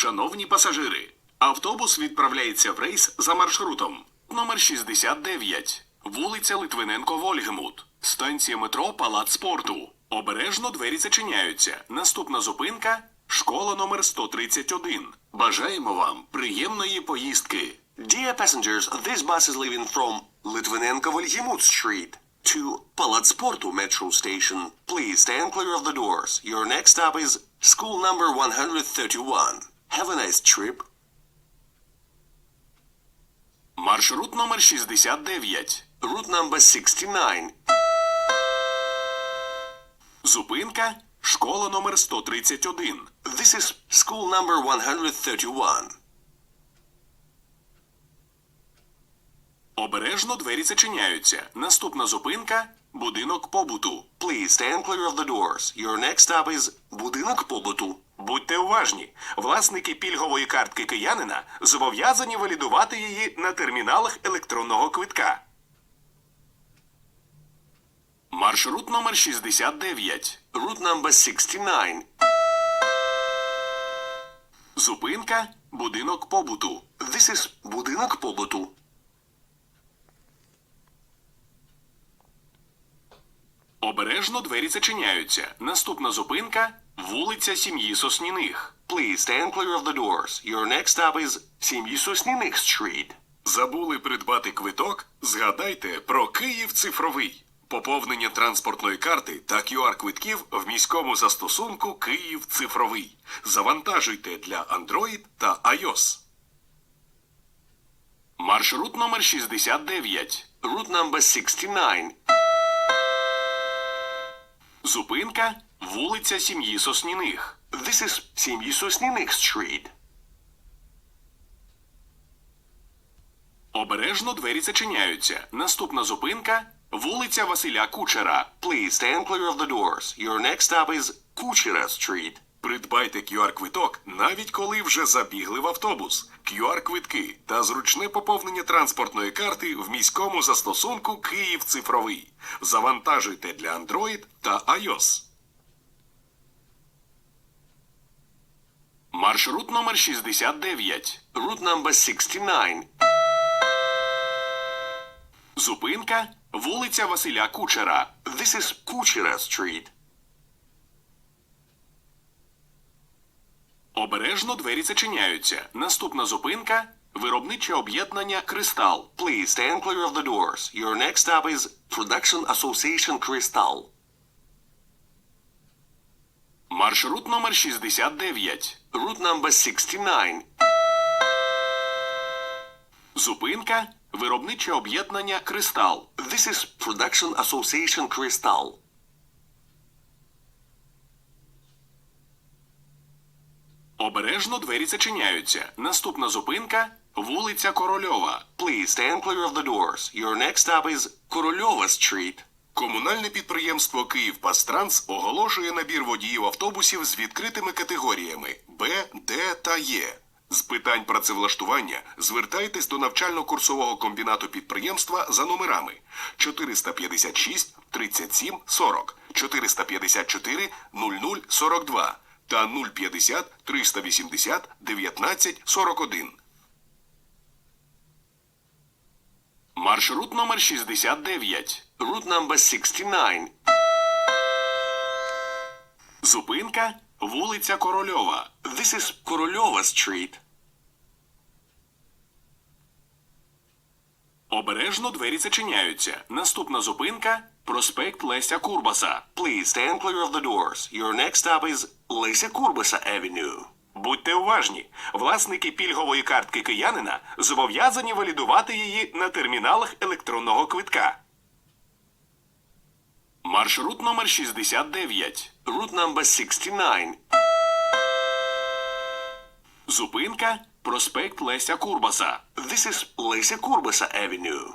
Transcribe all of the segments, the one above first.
Шановні пасажири, автобус відправляється в рейс за маршрутом номер 69, вулиця Литвиненко Вольгемут, станція метро Палац спорту. Обережно двері зачиняються. Наступна зупинка школа номер 131. Бажаємо вам приємної поїздки. Dear passengers, this bus is leaving from Litvinenko Volhimut Street to Palatsportu Metro Station. Please stand clear of the doors. Your next stop is school number 131. Have a nice trip. Маршрут номер 69. Route number 69. Зупинка школа номер 131. This is school number 131. Обережно двері зачиняються. Наступна зупинка будинок побуту. Please stand clear of the doors. Your next stop is Budinok Pobutu. Будьте уважні, власники пільгової картки киянина зобов'язані валідувати її на терміналах електронного квитка. Маршрут номер 69. Route number 69. Зупинка будинок побуту. This is Budinok Pobutu. Обережно двері зачиняються. Наступна зупинка вулиця сім'ї Сосніних. Please stand clear of the doors. Your next stop is Семьи Сосниных Street. Забули придбати квиток? Згадайте про Київ цифровий. Поповнення транспортної карти та QR-квитків в міському застосунку Київ цифровий. Завантажуйте для Android та iOS. Маршрут номер 69. Route number 69. Зупинка вулиця сім'ї Сосніних. This is Семьи Сосниных Street. Обережно двері зачиняються. Наступна зупинка вулиця Василя Кучера. Please stand clear of the doors. Your next stop is Kuchera Street. Придбайте QR-квиток, навіть коли вже забігли в автобус. QR-квитки та зручне поповнення транспортної карти в міському застосунку Київ цифровий. Завантажуйте для Android та iOS. Маршрут номер 69. Route number 69. Зупинка вулиця Василя Кучера. This is Kuchera Street. Обережно двері зачиняються. Наступна зупинка виробниче об'єднання Кристал. Please stand clear of the doors. Your next stop is Production Association Crystal. Маршрут номер 69. Route number 69. Зупинка виробниче об'єднання Кристал. This is Production Association Crystal. Обережно двері зачиняються. Наступна зупинка вулиця Корольова. Please stand clear of the doors. Your next stop is Koroleva Street. Комунальне підприємство «Київпастранс» оголошує набір водіїв автобусів з відкритими категоріями Б, Д та Є. З питань працевлаштування звертайтесь до навчально-курсового комбінату підприємства за номерами 456 37 40, 454 00 42 та 050 380 19 41. Маршрут номер 69. Route number 69. Зупинка вулиця Корольова. This is Koroleva Street. Обережно двері зачиняються. Наступна зупинка проспект Леся Курбаса. Please stand clear of the doors. Your next stop is Lisa Kurbasa Avenue. Будьте уважні, власники пільгової картки киянина зобов'язані валідувати її на терміналах електронного квитка. Маршрут номер 69. Route number 69. Зупинка проспект Леся Курбаса. This is Lisa Kurbasa Avenue.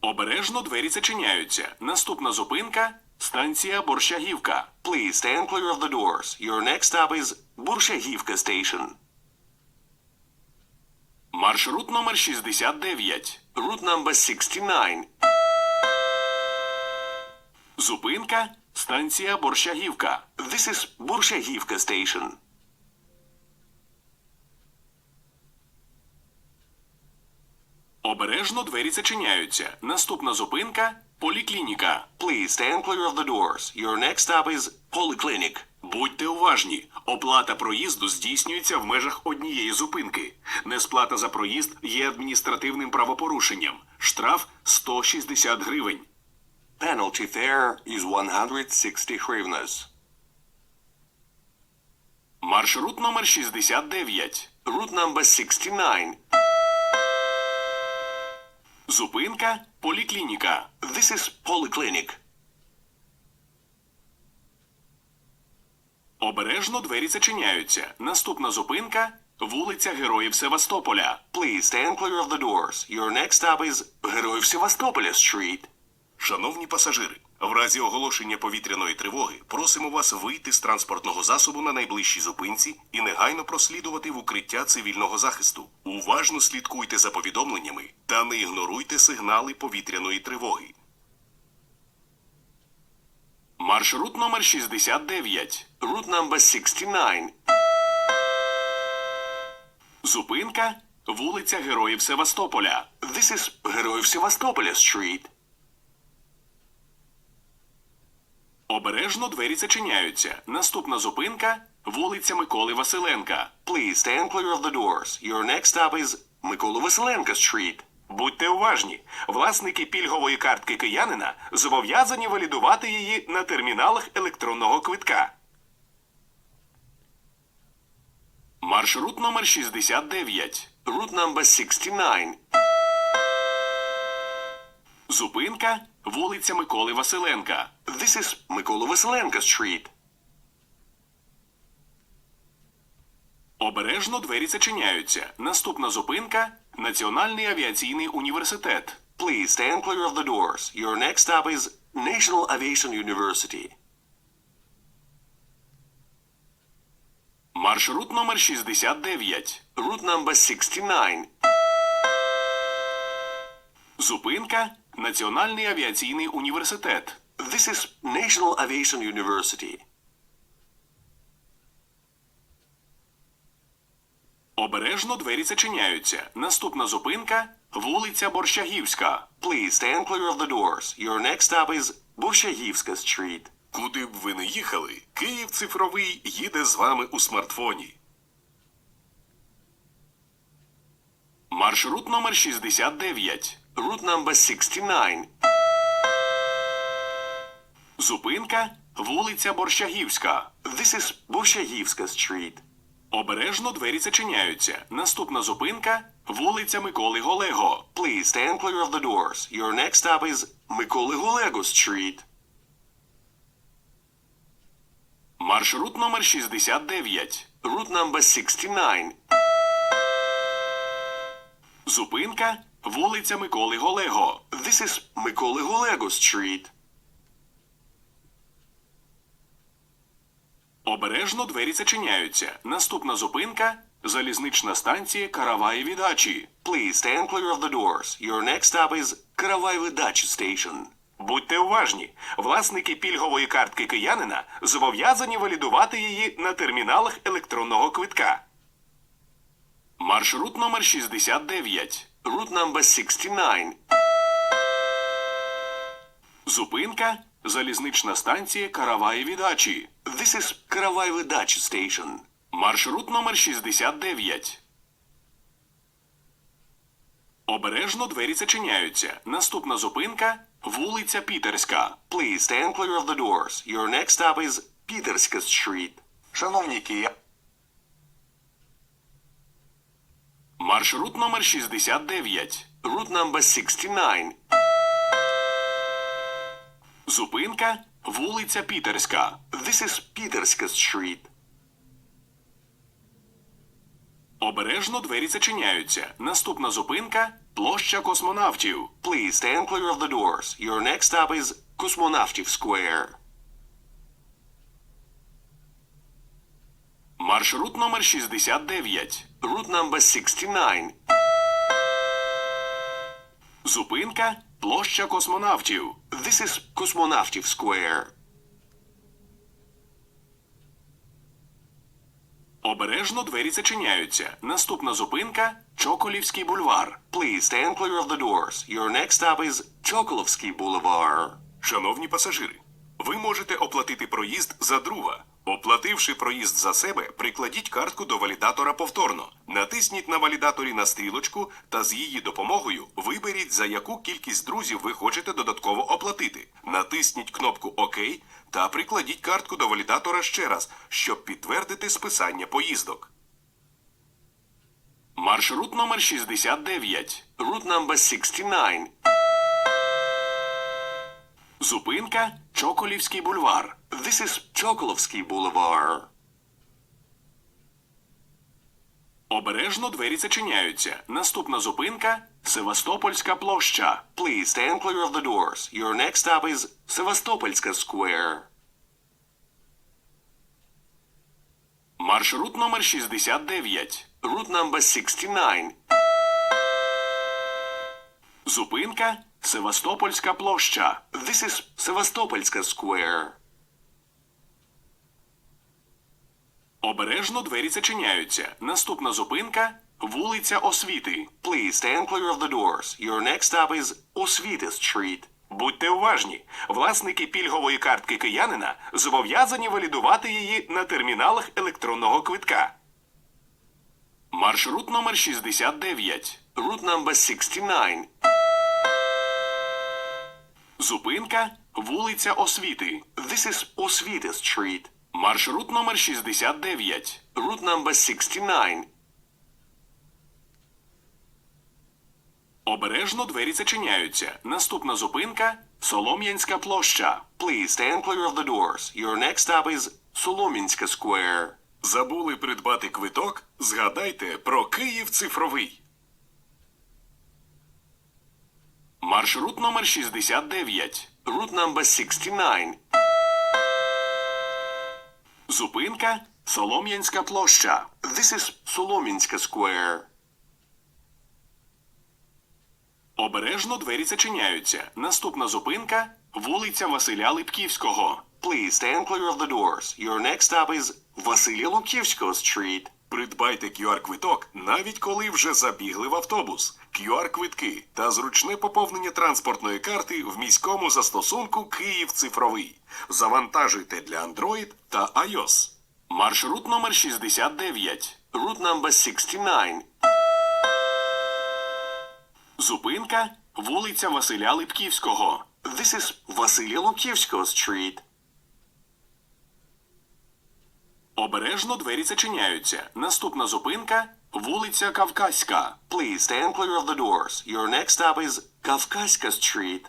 Обережно двері зачиняються. Наступна зупинка станція Борщагівка. Please stand clear of the doors. Your next stop is Burshagivka Station. Маршрут номер 69. Route number 69. Зупинка Станція Борщагівка. This is Borshagivka Station. Обережно двері зачиняються. Наступна зупинка поліклініка. Please stand clear of the doors. Your next stop is Polyclinic. Будьте уважні. Оплата проїзду здійснюється в межах однієї зупинки. Несплата за проїзд є адміністративним правопорушенням. Штраф 160 гривень. Penalty fare is 160 hryvnias. Маршрут номер 69. Route number 69. Зупинка поліклініка. This is Polyclinic. Обережно двері зачиняються. Наступна зупинка вулиця Героїв Севастополя. Please stand clear of the doors. Your next stop is Героїв Севастополя Street. Шановні пасажири, в разі оголошення повітряної тривоги просимо вас вийти з транспортного засобу на найближчій зупинці і негайно прослідувати в укриття цивільного захисту. Уважно слідкуйте за повідомленнями та не ігноруйте сигнали повітряної тривоги. Маршрут номер 69. Route number 69. Зупинка вулиця Героїв Севастополя. This is Героїв Севастополя Street. Обережно двері зачиняються. Наступна зупинка вулиця Миколи Василенка. Please stand clear of the doors. Your next stop is Микола Василенка Street. Будьте уважні. Власники пільгової картки киянина зобов'язані валідувати її на терміналах електронного квитка. Маршрут номер 69. Route number 69. Зупинка вулиця Миколи Василенка. This is Микола Василенка Street. Обережно двері зачиняються. Наступна зупинка Національний авіаційний університет. Please stand clear of the doors. Your next stop is National Aviation University. Маршрут номер 69. Route number 69. Зупинка Національний авіаційний університет. This is National Aviation University. Обережно двері зачиняються. Наступна зупинка вулиця Борщагівська. Please stand clear of the doors. Your next stop is Борщагівська Street. Куди б ви не їхали, Київ цифровий їде з вами у смартфоні. Маршрут номер 69. Route number 69. Зупинка вулиця Борщагівська. This is Борщагівська Street. Обережно двері зачиняються. Наступна зупинка вулиця Миколи Голего. Please stand clear of the doors. Your next stop is Миколи Голего Street. Маршрут номер 69. Route number 69. Зупинка вулиця Миколи Голего. This is Миколи Голего Street. Обережно двері зачиняються. Наступна зупинка залізнична станція Караваї Відачі. Please stand clear of the doors. Your next stop is Каравай-Видачі Station. Будьте уважні. Власники пільгової картки киянина зобов'язані валідувати її на терміналах електронного квитка. Маршрут номер 69. Route number 69. Зупинка залізнична станція Караваї Відачі. This is Каравай-Видачі Station. Маршрут номер 69. Обережно двері зачиняються. Наступна зупинка вулиця Пітерська. Please stand clear of the doors. Your next stop is Пітерська Street. Шановні кияни, Маршрут номер 69. Route number 69. Зупинка вулиця Пітерська. This is Пітерська Street. Обережно двері зачиняються. Наступна зупинка площа космонавтів. Please stand clear of the doors. Your next stop is Космонавтів Square. Маршрут номер 69. Route number 69. Зупинка Площа космонавтів. This is Космонавтів Square. Обережно двері зачиняються. Наступна зупинка Чоколівський бульвар. Please stand clear of the doors. Your next stop is Чоколовський бульвар. Шановні пасажири, ви можете оплатити проїзд за друга. Оплативши проїзд за себе, прикладіть картку до валідатора повторно. Натисніть на валідаторі на стрілочку та з її допомогою виберіть, за яку кількість друзів ви хочете додатково оплатити. Натисніть кнопку ОК та прикладіть картку до валідатора ще раз, щоб підтвердити списання поїздок. Маршрут номер 69. Route number 69. Зупинка Чоколівський бульвар. This is Chokolovsky Boulevard. Обережно двері зачиняються. Наступна зупинка Севастопольська площа. Please stand clear of the doors. Your next stop is Sevastopolska Square. Маршрут номер 69. Route number 69. Зупинка Севастопольська площа. This is Sevastopolska Square. Обережно двері зачиняються. Наступна зупинка вулиця Освіти. Please stand clear of the doors. Your next stop is Osvita Street. Будьте уважні, власники пільгової картки киянина зобов'язані валідувати її на терміналах електронного квитка. Маршрут номер 69. Route number 69. Зупинка вулиця Освіти. This is Osvita Street. Маршрут номер 69. Route number 69. Обережно двері зачиняються. Наступна зупинка Солом'янська площа. Please stand clear of the doors. Your next stop is Solominska Square. Забули придбати квиток? Згадайте про Київ цифровий. Маршрут номер 69. Route number 69. Зупинка Солом'янська площа. This is Solominska Square. Обережно двері зачиняються. Наступна зупинка вулиця Василя Липківського. Please stand clear of the doors. Your next stop is Vasilia Lukivsko Street. Придбайте QR-квиток, навіть коли вже забігли в автобус. QR-квитки та зручне поповнення транспортної карти в міському застосунку Київ цифровий. Завантажуйте для Android та iOS. Маршрут номер 69. Route number 69. Зупинка вулиця Василя Липківського. This is Vasilia Lukivsko Street. Обережно двері зачиняються. Наступна зупинка вулиця Кавказька. Please stand clear of the doors. Your next stop is Kavkazka Street.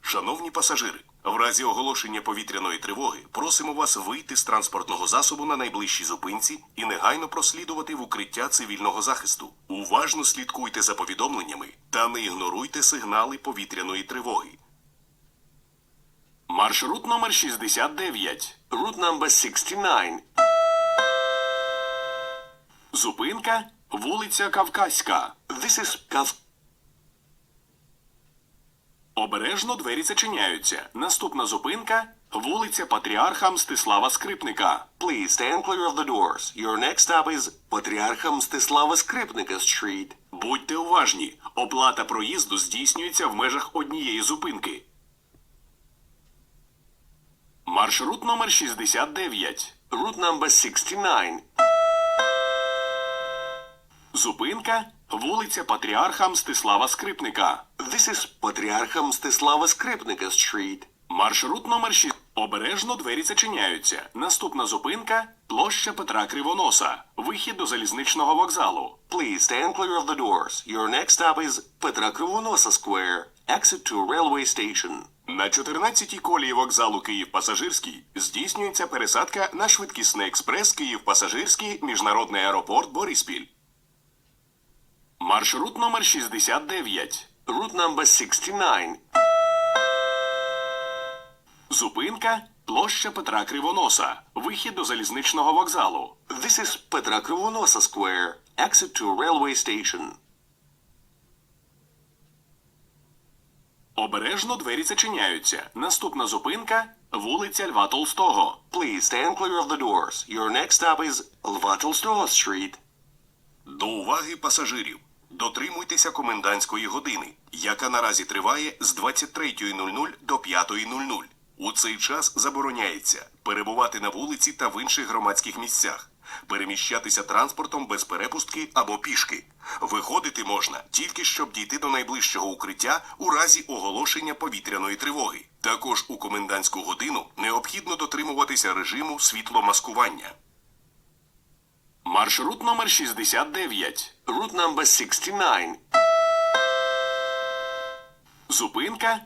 Шановні пасажири, в разі оголошення повітряної тривоги просимо вас вийти з транспортного засобу на найближчій зупинці і негайно прослідувати в укриття цивільного захисту. Уважно слідкуйте за повідомленнями та не ігноруйте сигнали повітряної тривоги. Маршрут номер 69. Route number 69. Зупинка вулиця Кавказька. This is Kav. Обережно двері зачиняються. Наступна зупинка вулиця Патріарха Мстислава Скрипника. Please stand clear of the doors. Your next stop is Patriarcha Mstislava Skripnika Street. Будьте уважні, оплата проїзду здійснюється в межах однієї зупинки. Маршрут номер 69. Route number 69. Зупинка вулиця Патріарха Мстислава Скрипника. This is Patriarcha Mstislava Skripnika Street. Маршрут номер 6. Обережно двері зачиняються. Наступна зупинка площа Петра Кривоноса. Вихід до залізничного вокзалу. Please stand clear of the doors. Your next stop is Petra Krivonosa Square. Exit to railway station. На 14-й колії вокзалу Київ Пасажирський здійснюється пересадка на швидкісний експрес Київ Пасажирський міжнародний аеропорт Бориспіль. Маршрут номер 69. Route number 69. Зупинка площа Петра Кривоноса. Вихід до залізничного вокзалу. This is Petra Krivonosa Square. Exit to railway station. Обережно двері зачиняються. Наступна зупинка Вулиця Льва Толстого. Please stand clear of the doors. Your next stop is Lva Tolstoy Street. До уваги пасажирів. Дотримуйтеся комендантської години, яка наразі триває з 23.00 до 5.00. У цей час забороняється перебувати на вулиці та в інших громадських місцях, переміщатися транспортом без перепустки або пішки. Виходити можна тільки щоб дійти до найближчого укриття у разі оголошення повітряної тривоги. Також у комендантську годину необхідно дотримуватися режиму світломаскування. Маршрут номер 69. Route number 69. Зупинка.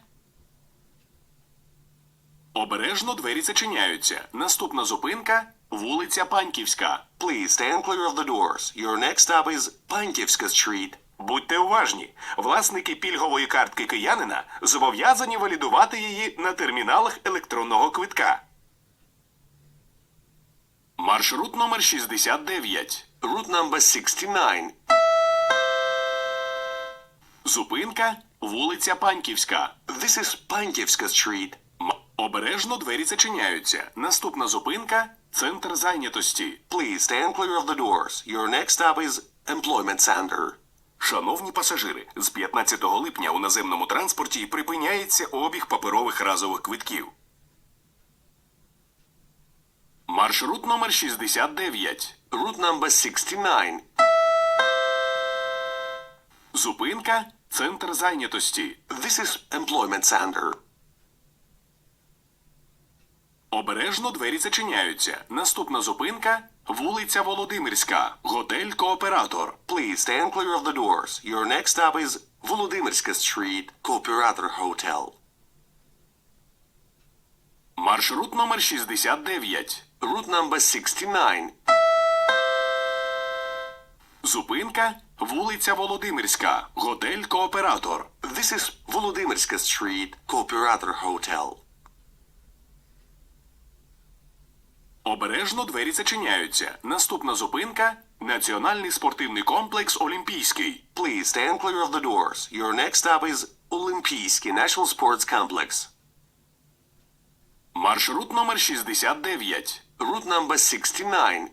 Обережно двері зачиняються. Наступна зупинка вулиця Паньківська. Please stand clear of the doors. Your next stop is Pankivska Street. Будьте уважні. Власники пільгової картки киянина зобов'язані валідувати її на терміналах електронного квитка. Маршрут номер 69. Route number 69. Зупинка вулиця Паньківська. This is Pankivska Street. М- Обережно двері зачиняються. Наступна зупинка центр зайнятості. Please stand clear of the doors. Your next stop is Employment Center. Шановні пасажири, з 15 липня у наземному транспорті припиняється обіг паперових разових квитків. Маршрут номер 69. Route number 69. Зупинка центр зайнятості. This is Employment Center. Обережно двері зачиняються. Наступна зупинка вулиця Володимирська. Готель Кооператор. Please stand clear of the doors. Your next stop is Volodymyrska Street, Cooperator Hotel. Маршрут номер 69. Route number 69. Зупинка вулиця Володимирська. Готель Кооператор. This is Volodymyrska Street, Cooperator Hotel. Обережно двері зачиняються. Наступна зупинка Національний спортивний комплекс Олімпійський. Please stand clear of the doors. Your next stop is Olimpijski National Sports Complex. Маршрут номер 69. Route number 69.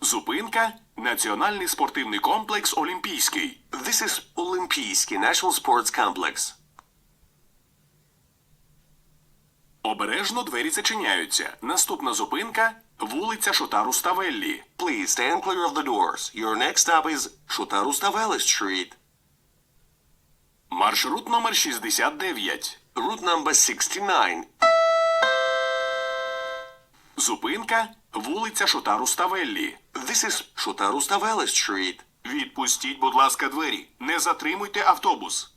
Зупинка Національний спортивний комплекс Олімпійський. This is Olimpijski National Sports Complex. Обережно двері зачиняються. Наступна зупинка вулиця Шотару Ставеллі. Please stand clear of the doors. Your next stop is Shotarustaveli Street. Маршрут номер 69. Route number 69. Зупинка вулиця Шотару Ставеллі. This is Shotarustaveli Street. Відпустіть, будь ласка, двері. Не затримуйте автобус.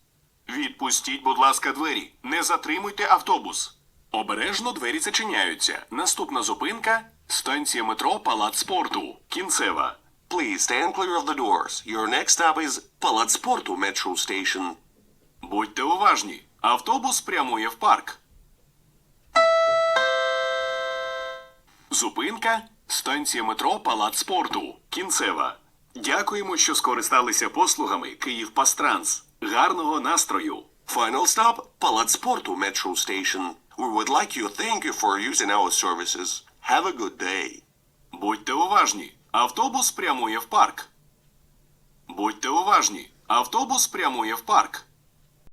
Відпустіть, будь ласка, двері. Не затримуйте автобус. Обережно двері зачиняються. Наступна зупинка станція метро Палац спорту. Кінцева. Please stand clear of the doors. Your next stop is Palatsportu Metro Station. Будьте уважні. Автобус прямує в парк. Зупинка станція метро Палац спорту. Кінцева. Дякуємо, що скористалися послугами Київ Пастранс. Гарного настрою! Final stop, Palatsportu Metro Station. We would like to thank you for using our services. Have a good day. Будьте уважні. Автобус прямує в парк. Будьте уважні. Автобус прямує в парк.